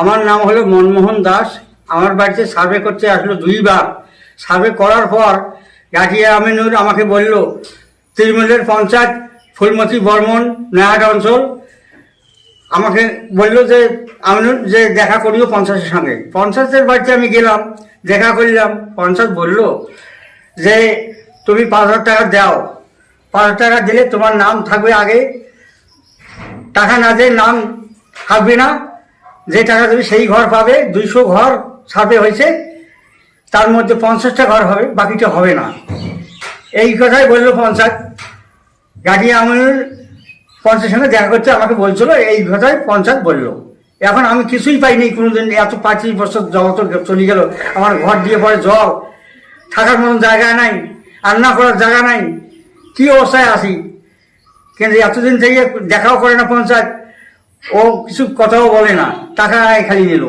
আমার নাম হলো মনমোহন দাস। আমার বাড়িতে সার্ভে করতে আসলো দুইবার। সার্ভে করার পর গাটিয়া আমিনুর আমাকে বলল, তৃণমূলের পঞ্চায়েত ফুলমতি বর্মন নয়াট অঞ্চল। আমাকে বলল যে আমিনুর যে দেখা করিও পঞ্চায়েতের সঙ্গে। পঞ্চায়েতের বাড়িতে আমি গেলাম, দেখা করলাম। পঞ্চায়েত বলল যে, তুমি পাঁচ হাজার টাকা দাও। পাঁচ হাজার টাকা দিলে তোমার নাম থাকবে আগে। টাকা না দিয়ে নাম থাকবে না। যে টাকা দেবে সেই ঘর পাবে, দুইশো ঘর ছাপে হয়েছে, তার মধ্যে পঞ্চাশটা ঘর হবে, বাকিটা হবে না। এই কথাই বলল পঞ্চায়েত। গাড়ি আমার পঞ্চায়েত সঙ্গে দেখা করতে আমাকে বলছিল, এই কথাই পঞ্চায়েত বলল। এখন আমি কিছুই পাইনি, কোনোদিন এত পঁচিশ বছর জগত চলে গেল, আমার ঘর দিয়ে পরে জল, থাকার মতন জায়গা নাই, রান্না করার জায়গা নাই, কি অবস্থায় আসি কিন্তু এতদিন থেকে দেখাও করে না পঞ্চায়েত। ও কিছু কথাও বলে না টাকা খালি নিল